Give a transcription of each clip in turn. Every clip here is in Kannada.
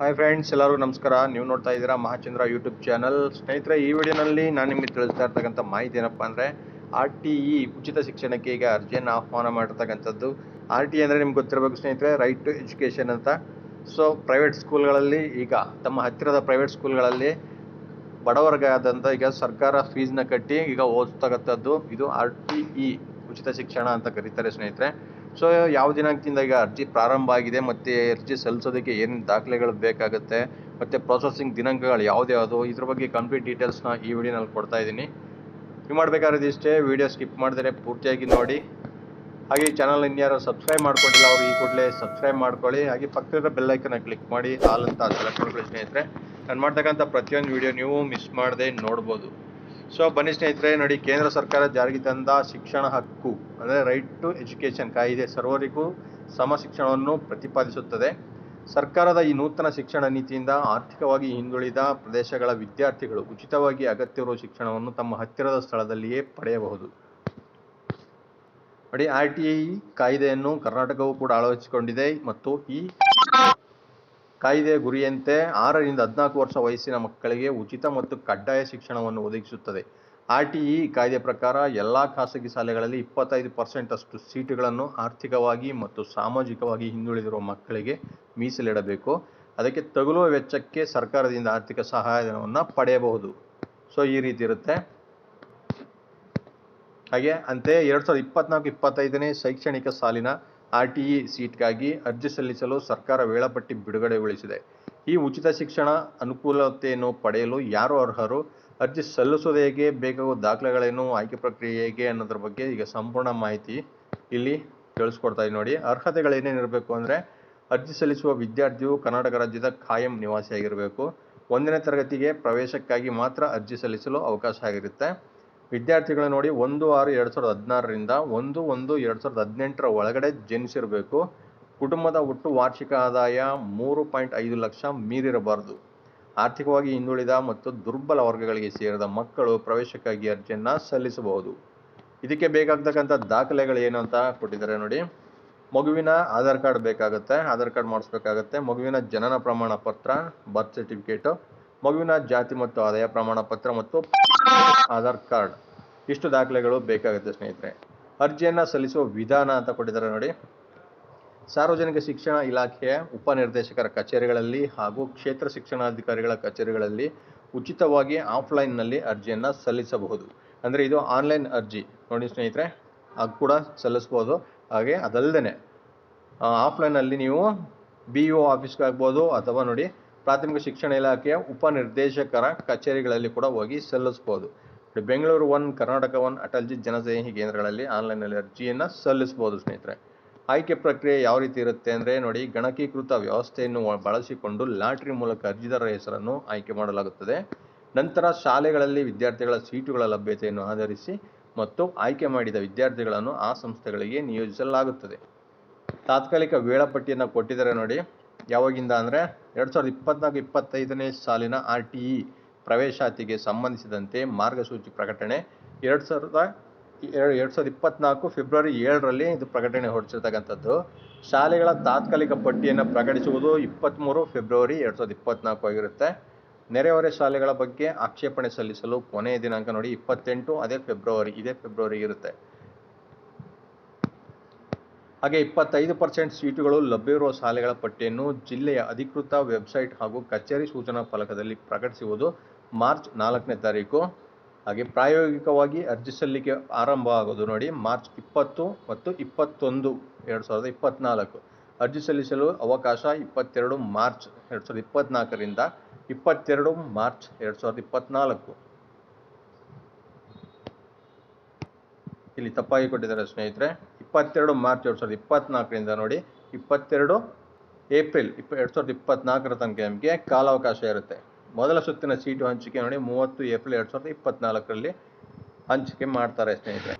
ಹಾಯ್ ಫ್ರೆಂಡ್ಸ್ ಎಲ್ಲರಿಗೂ ನಮಸ್ಕಾರ. ನೀವು ನೋಡ್ತಾ ಇದ್ದೀರಾ ಮಹಾಚಂದ್ರ ಯೂಟ್ಯೂಬ್ ಚಾನಲ್ ಸ್ನೇಹಿತರೆ, ಈ ವಿಡಿಯೋನಲ್ಲಿ ನಾನು ನಿಮಗೆ ತಿಳಿಸ್ತಾ ಇರ್ತಕ್ಕಂಥ ಮಾಹಿತಿ ಏನಪ್ಪ ಅಂದರೆ ಆರ್ ಟಿ ಇ ಉಚಿತ ಶಿಕ್ಷಣಕ್ಕೆ ಈಗ ಅರ್ಜಿಯನ್ನು ಆಹ್ವಾನ ಮಾಡಿರ್ತಕ್ಕಂಥದ್ದು. ಆರ್ ಟಿ ಅಂದರೆ ನಿಮ್ಗೆ ಗೊತ್ತಿರಬೇಕು ಸ್ನೇಹಿತರೆ ರೈಟ್ ಟು ಎಜುಕೇಷನ್ ಅಂತ. ಸೊ ಪ್ರೈವೇಟ್ ಸ್ಕೂಲ್ಗಳಲ್ಲಿ ಈಗ, ತಮ್ಮ ಹತ್ತಿರದ ಪ್ರೈವೇಟ್ ಸ್ಕೂಲ್ಗಳಲ್ಲಿ ಬಡವರ್ಗಾದಂಥ ಈಗ ಸರ್ಕಾರ ಫೀಸ್ನ ಕಟ್ಟಿ ಈಗ ಓದ್ತಕ್ಕಂಥದ್ದು. ಇದು ಆರ್ ಟಿ ಇ ಉಚಿತ ಶಿಕ್ಷಣ ಅಂತ ಕರೀತಾರೆ ಸ್ನೇಹಿತರೆ. ಸೊ, ಯಾವ ದಿನಾಂಕದಿಂದ ಈಗ ಅರ್ಜಿ ಪ್ರಾರಂಭ ಆಗಿದೆ ಮತ್ತು ಅರ್ಜಿ ಸಲ್ಲಿಸೋದಕ್ಕೆ ಏನೇನು ದಾಖಲೆಗಳು ಬೇಕಾಗುತ್ತೆ, ಮತ್ತು ಪ್ರೊಸೆಸಿಂಗ್ ದಿನಾಂಕಗಳು ಯಾವುದ್ಯಾವುದು ಇದ್ರ ಬಗ್ಗೆ ಕಂಪ್ಲೀಟ್ ಡೀಟೇಲ್ಸ್ನ ಈ ವಿಡಿಯೋನಲ್ಲಿ ಕೊಡ್ತಾ ಇದ್ದೀನಿ. ನೀವು ಮಾಡಬೇಕಾದ್ರೆ ಇಷ್ಟೇ, ವಿಡಿಯೋ ಸ್ಕಿಪ್ ಮಾಡಿದರೆ ಪೂರ್ತಿಯಾಗಿ ನೋಡಿ. ಹಾಗೆ ಈ ಚಾನಲ್ ಇನ್ಯಾರು ಸಬ್ಸ್ಕ್ರೈಬ್ ಮಾಡ್ಕೊಂಡಿಲ್ಲ, ಅವರು ಈ ಕೂಡಲೇ ಸಬ್ಸ್ಕ್ರೈಬ್ ಮಾಡ್ಕೊಳ್ಳಿ. ಹಾಗೆ ಪಕ್ಕದ ಬೆಲ್ಲೈಕನ್ನ ಕ್ಲಿಕ್ ಮಾಡಿ, ಆಲ್ ಅಂತ ಸೆಲೆಕ್ಟ್ ಮಾಡ್ಕೊಳ್ಳಿ ಸ್ನೇಹಿತರೆ. ನಾನು ಮಾಡ್ತಕ್ಕಂಥ ಪ್ರತಿಯೊಂದು ವಿಡಿಯೋ ನೀವು ಮಿಸ್ ಮಾಡದೆ ನೋಡ್ಬೋದು. ಸೊ ಬನ್ನಿ ಸ್ನೇಹಿತರೆ, ನೋಡಿ ಕೇಂದ್ರ ಸರ್ಕಾರ ಜಾರಿಗೆ ತಂದ ಶಿಕ್ಷಣ ಹಕ್ಕು, ಅಂದರೆ ರೈಟ್ ಟು ಎಜುಕೇಷನ್ ಕಾಯಿದೆ ಸರ್ವರಿಗೂ ಸಮ ಶಿಕ್ಷಣವನ್ನು ಪ್ರತಿಪಾದಿಸುತ್ತದೆ. ಸರ್ಕಾರದ ಈ ನೂತನ ಶಿಕ್ಷಣ ನೀತಿಯಿಂದ ಆರ್ಥಿಕವಾಗಿ ಹಿಂದುಳಿದ ಪ್ರದೇಶಗಳ ವಿದ್ಯಾರ್ಥಿಗಳು ಉಚಿತವಾಗಿ ಅಗತ್ಯವಿರುವ ಶಿಕ್ಷಣವನ್ನು ತಮ್ಮ ಹತ್ತಿರದ ಸ್ಥಳದಲ್ಲಿಯೇ ಪಡೆಯಬಹುದು. ನೋಡಿ, ಆರ್ ಟಿ ಐ ಕಾಯ್ದೆಯನ್ನು ಕರ್ನಾಟಕವು ಕೂಡ ಅಳವಡಿಸಿಕೊಂಡಿದೆ ಮತ್ತು ಈ ಕಾಯ್ದೆಯ ಗುರಿಯಂತೆ ಆರರಿಂದ ಹದಿನಾಲ್ಕು ವರ್ಷ ವಯಸ್ಸಿನ ಮಕ್ಕಳಿಗೆ ಉಚಿತ ಮತ್ತು ಕಡ್ಡಾಯ ಶಿಕ್ಷಣವನ್ನು ಒದಗಿಸುತ್ತದೆ. ಆರ್ ಟಿ ಇ ಕಾಯ್ದೆ ಪ್ರಕಾರ ಎಲ್ಲ ಖಾಸಗಿ ಶಾಲೆಗಳಲ್ಲಿ ಇಪ್ಪತ್ತೈದು ಪರ್ಸೆಂಟ್ ಅಷ್ಟು ಸೀಟುಗಳನ್ನು ಆರ್ಥಿಕವಾಗಿ ಮತ್ತು ಸಾಮಾಜಿಕವಾಗಿ ಹಿಂದುಳಿದಿರುವ ಮಕ್ಕಳಿಗೆ ಮೀಸಲಿಡಬೇಕು. ಅದಕ್ಕೆ ತಗುಲುವ ವೆಚ್ಚಕ್ಕೆ ಸರ್ಕಾರದಿಂದ ಆರ್ಥಿಕ ಸಹಾಯಧನವನ್ನು ಪಡೆಯಬಹುದು. ಸೊ, ಈ ರೀತಿ ಇರುತ್ತೆ. ಹಾಗೆ ಅಂತೆಯೇ ಎರಡು ಸಾವಿರದ ಇಪ್ಪತ್ನಾಲ್ಕು, ಇಪ್ಪತ್ತೈದನೇ ಶೈಕ್ಷಣಿಕ ಸಾಲಿನ ಆರ್ ಟಿ ಇ ಸೀಟ್ಗಾಗಿ ಅರ್ಜಿ ಸಲ್ಲಿಸಲು ಸರ್ಕಾರ ವೇಳಾಪಟ್ಟಿ ಬಿಡುಗಡೆಗೊಳಿಸಿದೆ. ಈ ಉಚಿತ ಶಿಕ್ಷಣ ಅನುಕೂಲತೆಯನ್ನು ಪಡೆಯಲು ಯಾರು ಅರ್ಹರು? ಅರ್ಜಿ ಸಲ್ಲಿಸೋದು ಹೇಗೆ? ಬೇಕಾಗುವ ದಾಖಲೆಗಳೇನು? ಆಯ್ಕೆ ಪ್ರಕ್ರಿಯೆ ಹೇಗೆ ಅನ್ನೋದ್ರ ಬಗ್ಗೆ ಈಗ ಸಂಪೂರ್ಣ ಮಾಹಿತಿ ಇಲ್ಲಿ ತಿಳಿಸ್ಕೊಡ್ತಾ ಇದ್ದೀನಿ ನೋಡಿ. ಅರ್ಹತೆಗಳೇನೇನಿರಬೇಕು ಅಂದರೆ ಅರ್ಜಿ ಸಲ್ಲಿಸುವ ವಿದ್ಯಾರ್ಥಿಯು ಕರ್ನಾಟಕ ರಾಜ್ಯದ ಖಾಯಂ ನಿವಾಸಿಯಾಗಿರಬೇಕು. ಒಂದನೇ ತರಗತಿಗೆ ಪ್ರವೇಶಕ್ಕಾಗಿ ಮಾತ್ರ ಅರ್ಜಿ ಸಲ್ಲಿಸಲು ಅವಕಾಶ ಆಗಿರುತ್ತೆ. ವಿದ್ಯಾರ್ಥಿಗಳು ನೋಡಿ ಒಂದು ಆರು ಎರಡು ಸಾವಿರದ ಹದಿನಾರರಿಂದ ಒಂದು ಒಂದು ಎರಡು ಸಾವಿರದ ಹದಿನೆಂಟರ ಒಳಗಡೆ ಜನಿಸಿರಬೇಕು. ಕುಟುಂಬದ ಒಟ್ಟು ವಾರ್ಷಿಕ ಆದಾಯ ಮೂರು ಪಾಯಿಂಟ್ ಐದು ಲಕ್ಷ ಮೀರಿರಬಾರದು. ಆರ್ಥಿಕವಾಗಿ ಹಿಂದುಳಿದ ಮತ್ತು ದುರ್ಬಲ ವರ್ಗಗಳಿಗೆ ಸೇರಿದ ಮಕ್ಕಳು ಪ್ರವೇಶಕ್ಕಾಗಿ ಅರ್ಜಿಯನ್ನು ಸಲ್ಲಿಸಬಹುದು. ಇದಕ್ಕೆ ಬೇಕಾಗ್ತಕ್ಕಂಥ ದಾಖಲೆಗಳು ಏನು ಅಂತ ಕೊಟ್ಟಿದ್ದಾರೆ ನೋಡಿ. ಮಗುವಿನ ಆಧಾರ್ ಕಾರ್ಡ್ ಬೇಕಾಗುತ್ತೆ, ಆಧಾರ್ ಕಾರ್ಡ್ ಮಾಡಿಸ್ಬೇಕಾಗತ್ತೆ. ಮಗುವಿನ ಜನನ ಪ್ರಮಾಣ ಪತ್ರ ಬರ್ತ್ ಸರ್ಟಿಫಿಕೇಟು ಮಗುವಿನ ಜಾತಿ ಮತ್ತು ಆದಾಯ, ಪ್ರಮಾಣ ಪತ್ರ ಮತ್ತು ಆಧಾರ್ ಕಾರ್ಡ್. ಇಷ್ಟು ದಾಖಲೆಗಳು ಬೇಕಾಗುತ್ತೆ ಸ್ನೇಹಿತರೆ. ಅರ್ಜಿಯನ್ನು ಸಲ್ಲಿಸುವ ವಿಧಾನ ಅಂತ ಕೊಟ್ಟಿದ್ದಾರೆ ನೋಡಿ. ಸಾರ್ವಜನಿಕ ಶಿಕ್ಷಣ ಇಲಾಖೆಯ ಉಪನಿರ್ದೇಶಕರ ಕಚೇರಿಗಳಲ್ಲಿ ಹಾಗೂ ಕ್ಷೇತ್ರ ಶಿಕ್ಷಣಾಧಿಕಾರಿಗಳ ಕಚೇರಿಗಳಲ್ಲಿ ಉಚಿತವಾಗಿ ಆಫ್ಲೈನ್ನಲ್ಲಿ ಅರ್ಜಿಯನ್ನು ಸಲ್ಲಿಸಬಹುದು. ಅಂದರೆ ಇದು ಆನ್ಲೈನ್ ಅರ್ಜಿ. ನೋಡಿ ಸ್ನೇಹಿತರೆ, ಅದು ಕೂಡ ಸಲ್ಲಿಸ್ಬೋದು. ಹಾಗೆ ಅದಲ್ಲದೆ ಆಫ್ಲೈನಲ್ಲಿ ನೀವು ಬಿ ಒ ಆಫೀಸ್ಗೆ ಆಗ್ಬೋದು ಅಥವಾ ನೋಡಿ ಪ್ರಾಥಮಿಕ ಶಿಕ್ಷಣ ಇಲಾಖೆಯ ಉಪನಿರ್ದೇಶಕರ ಕಚೇರಿಗಳಲ್ಲಿ ಕೂಡ ಹೋಗಿ ಸಲ್ಲಿಸ್ಬೋದು. ಬೆಂಗಳೂರು ಒನ್, ಕರ್ನಾಟಕ ಒನ್, ಅಟಲ್ಜಿ ಜನಸ್ನೇಹಿ ಕೇಂದ್ರಗಳಲ್ಲಿ ಆನ್ಲೈನಲ್ಲಿ ಅರ್ಜಿಯನ್ನು ಸಲ್ಲಿಸ್ಬೋದು ಸ್ನೇಹಿತರೆ. ಆಯ್ಕೆ ಪ್ರಕ್ರಿಯೆ ಯಾವ ರೀತಿ ಇರುತ್ತೆ ಅಂದರೆ ನೋಡಿ, ಗಣಕೀಕೃತ ವ್ಯವಸ್ಥೆಯನ್ನು ಬಳಸಿಕೊಂಡು ಲಾಟ್ರಿ ಮೂಲಕ ಅರ್ಜಿದಾರರ ಹೆಸರನ್ನು ಆಯ್ಕೆ ಮಾಡಲಾಗುತ್ತದೆ. ನಂತರ ಶಾಲೆಗಳಲ್ಲಿ ವಿದ್ಯಾರ್ಥಿಗಳ ಸೀಟುಗಳ ಲಭ್ಯತೆಯನ್ನು ಆಧರಿಸಿ ಮತ್ತು ಆಯ್ಕೆ ಮಾಡಿದ ವಿದ್ಯಾರ್ಥಿಗಳನ್ನು ಆ ಸಂಸ್ಥೆಗಳಿಗೆ ನಿಯೋಜಿಸಲಾಗುತ್ತದೆ. ತಾತ್ಕಾಲಿಕ ವೇಳಾಪಟ್ಟಿಯನ್ನು ಕೊಟ್ಟಿದ್ದಾರೆ ನೋಡಿ. ಯಾವಾಗಿಂದ ಅಂದರೆ ಎರಡು ಸಾವಿರದ ಇಪ್ಪತ್ನಾಲ್ಕು ಇಪ್ಪತ್ತೈದನೇ ಸಾಲಿನ ಆರ್ ಟಿ ಇ ಪ್ರವೇಶಾತಿಗೆ ಸಂಬಂಧಿಸಿದಂತೆ ಮಾರ್ಗಸೂಚಿ ಪ್ರಕಟಣೆ. ಎರಡು ಸಾವಿರದ ಎರಡು ಎರಡು ಸಾವಿರದ ಇಪ್ಪತ್ನಾಲ್ಕು ಫೆಬ್ರವರಿ ಏಳರಲ್ಲಿ ಇದು ಪ್ರಕಟಣೆ ಹೊರಡಿಸಿರ್ತಕ್ಕಂಥದ್ದು. ಶಾಲೆಗಳ ತಾತ್ಕಾಲಿಕ ಪಟ್ಟಿಯನ್ನು ಪ್ರಕಟಿಸುವುದು ಇಪ್ಪತ್ತ್ಮೂರು ಫೆಬ್ರವರಿ ಎರಡು ಸಾವಿರದ ಇಪ್ಪತ್ನಾಲ್ಕು ಆಗಿರುತ್ತೆ. ನೆರೆಹೊರೆ ಶಾಲೆಗಳ ಬಗ್ಗೆ ಆಕ್ಷೇಪಣೆ ಸಲ್ಲಿಸಲು ಕೊನೆಯ ದಿನಾಂಕ ನೋಡಿ, ಇಪ್ಪತ್ತೆಂಟು, ಅದೇ ಫೆಬ್ರವರಿ, ಇದೇ ಫೆಬ್ರವರಿ ಇರುತ್ತೆ. ಹಾಗೆ ಇಪ್ಪತ್ತೈದು ಪರ್ಸೆಂಟ್ ಸೀಟುಗಳು ಲಭ್ಯವಿರುವ ಶಾಲೆಗಳ ಪಟ್ಟಿಯನ್ನು ಜಿಲ್ಲೆಯ ಅಧಿಕೃತ ವೆಬ್ಸೈಟ್ ಹಾಗೂ ಕಚೇರಿ ಸೂಚನಾ ಫಲಕದಲ್ಲಿ ಪ್ರಕಟಿಸುವುದು ಮಾರ್ಚ್ ನಾಲ್ಕನೇ ತಾರೀಕು. ಹಾಗೆ ಪ್ರಾಯೋಗಿಕವಾಗಿ ಅರ್ಜಿ ಸಲ್ಲಿಕೆ ಆರಂಭ ಆಗೋದು ನೋಡಿ ಮಾರ್ಚ್ ಇಪ್ಪತ್ತು ಮತ್ತು ಇಪ್ಪತ್ತೊಂದು ಎರಡು ಸಾವಿರದ ಇಪ್ಪತ್ತ್ನಾಲ್ಕು ಅರ್ಜಿ ಸಲ್ಲಿಸಲು ಅವಕಾಶ ಇಪ್ಪತ್ತೆರಡು ಮಾರ್ಚ್ ಎರಡು ಸಾವಿರದ ಇಪ್ಪತ್ತ್ನಾಲ್ಕರಿಂದ ಇಪ್ಪತ್ತೆರಡು ಮಾರ್ಚ್ ಎರಡು ಸಾವಿರದ ಇಪ್ಪತ್ತ್ನಾಲ್ಕು ಇಲ್ಲಿ ತಪ್ಪಾಗಿ ಕೊಟ್ಟಿದ್ದಾರೆ ಸ್ನೇಹಿತರೆ. ಇಪ್ಪತ್ತೆರಡು ಮಾರ್ಚ್ ಎರಡು ಸಾವಿರದ ಇಪ್ಪತ್ತ್ನಾಲ್ಕರಿಂದ ನೋಡಿ, ಇಪ್ಪತ್ತೆರಡು ಏಪ್ರಿಲ್ ಇಪ್ಪ, ಎರಡು ಸಾವಿರದ ಇಪ್ಪತ್ನಾಲ್ಕರ ತನಕ ನಮಗೆ ಕಾಲಾವಕಾಶ ಇರುತ್ತೆ. ಮೊದಲ ಸುತ್ತಿನ ಸೀಟು ಹಂಚಿಕೆ ನೋಡಿ, ಮೂವತ್ತು ಏಪ್ರಿಲ್ ಎರಡು ಸಾವಿರದ ಇಪ್ಪತ್ನಾಲ್ಕರಲ್ಲಿ ಹಂಚಿಕೆ ಮಾಡ್ತಾರೆ ಸ್ನೇಹಿತರೆ.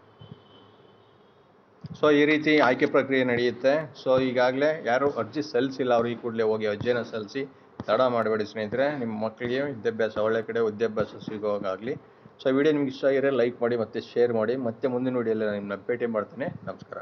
ಸೊ ಈ ರೀತಿ ಆಯ್ಕೆ ಪ್ರಕ್ರಿಯೆ ನಡೆಯುತ್ತೆ. ಸೊ ಈಗಾಗಲೇ ಯಾರು ಅರ್ಜಿ ಸಲ್ಲಿಸಿಲ್ಲ, ಅವರು ಈ ಕೂಡಲೇ ಹೋಗಿ ಅರ್ಜಿಯನ್ನು ಸಲ್ಲಿಸಿ ತಡ ಮಾಡಬೇಡಿ ಸ್ನೇಹಿತರೆ. ನಿಮ್ಮ ಮಕ್ಕಳಿಗೆ ವಿದ್ಯಾಭ್ಯಾಸ, ಒಳ್ಳೆ ಕಡೆ ವಿದ್ಯಾಭ್ಯಾಸ ಸಿಗೋವಾಗಲಿ ಸೊ ವಿಡಿಯೋ ನಿಮ್ಗೆ ಇಷ್ಟ ಆಗಿರೋ ಲೈಕ್ ಮಾಡಿ ಮತ್ತು ಶೇರ್ ಮಾಡಿ. ಮತ್ತೆ ಮುಂದಿನ ವಿಡಿಯೋಲ್ಲಿ ನಾನು ನಿಮ್ಮನ್ನ ಭೇಟಿ ಮಾಡ್ತೇನೆ. ನಮಸ್ಕಾರ.